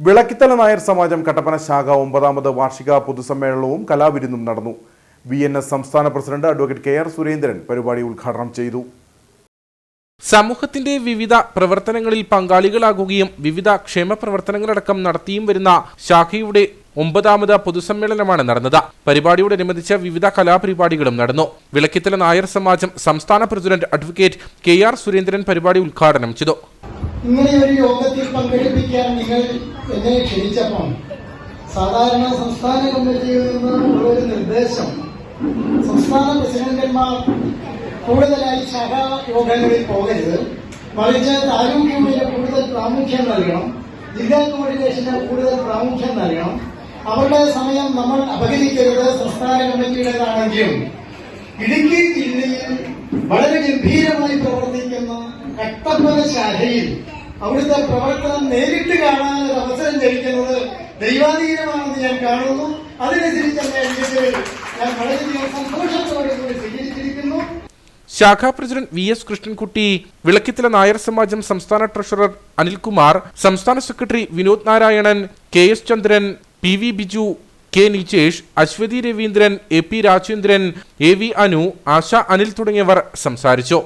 വിളക്കിത്തല നായർ സമാജം കട്ടപ്പന ശാഖ ഒമ്പതാമത് വാർഷിക പൊതുസമ്മേളനവും കലാവിരുന്നും നടന്നു. വി എൻ എസ് സംസ്ഥാന president advocate K R Surendran പരിപാടി ഉദ്ഘാടനം ചെയ്തു. സമൂഹത്തിന്റെ വിവിധ പ്രവർത്തനങ്ങളിൽ പങ്കാളികളാകുകയും വിവിധ ക്ഷേമ പ്രവർത്തനങ്ങളടക്കം നടത്തിയും വരുന്ന ശാഖയുടെ ഒമ്പതാമത് പൊതുസമ്മേളനമാണ് നടന്നത്. പരിപാടിയോടനുബന്ധിച്ച് വിവിധ കലാപരിപാടികളും നടന്നു. വിളക്കിത്തല നായർ സമാജം സംസ്ഥാന president advocate K R Surendran പരിപാടി ഉദ്ഘാടനം ചെയ്തു. ഇങ്ങനെ ഒരു യോഗത്തിൽ പങ്കെടുപ്പിക്കാൻ നിങ്ങൾ എന്നെ ക്ഷണിച്ചപ്പം സാധാരണ സംസ്ഥാന കമ്മിറ്റിയിൽ നിന്ന് ഉള്ളൊരു നിർദ്ദേശം. സംസ്ഥാന പ്രസിഡന്റന്മാർ കൂടുതലായി ശാഖാ യോഗങ്ങളിൽ പോകരുത്. മറിച്ച് താലൂക്ക് കൂടുതൽ പ്രാമുഖ്യം നൽകണം. ജില്ലാ കോർഡിനേഷന് കൂടുതൽ പ്രാമുഖ്യം നൽകണം. അവരുടെ സമയം നമ്മൾ അപഹരിക്കരുത്. സംസ്ഥാന കമ്മിറ്റിയുടേതാണെങ്കിലും ഇടുക്കി ജില്ലയിൽ വളരെ ഗംഭീരമായി പ്രവർത്തിക്കുന്ന കട്ടപ്പന ശാഖയിൽ അവിടുത്തെ പ്രവർത്തനം നേരിട്ട് കാണാൻ ഒരു അവസരം ലഭിക്കുന്നത് ദൈവാധീനമാണെന്ന് ഞാൻ കാണുന്നു. അതിനനുസരിച്ച് എന്നെ ഇതിൽ ഞാൻ വളരെയധികം സന്തോഷത്തോടെ കൂടി സ്വീകരിച്ചിരിക്കുന്നു. ശാഖാ president V S Krishnankutty Vilakkithala Nair Samajam സംസ്ഥാന ട്രഷറർ അനിൽകുമാർ സംസ്ഥാന secretary Vinod Narayanan K S Chandran P V Biju K Nijesh Aswathy Raveendran A P Rajendran A V Anu Asha Anil തുടങ്ങിയവർ സംസാരിച്ചു.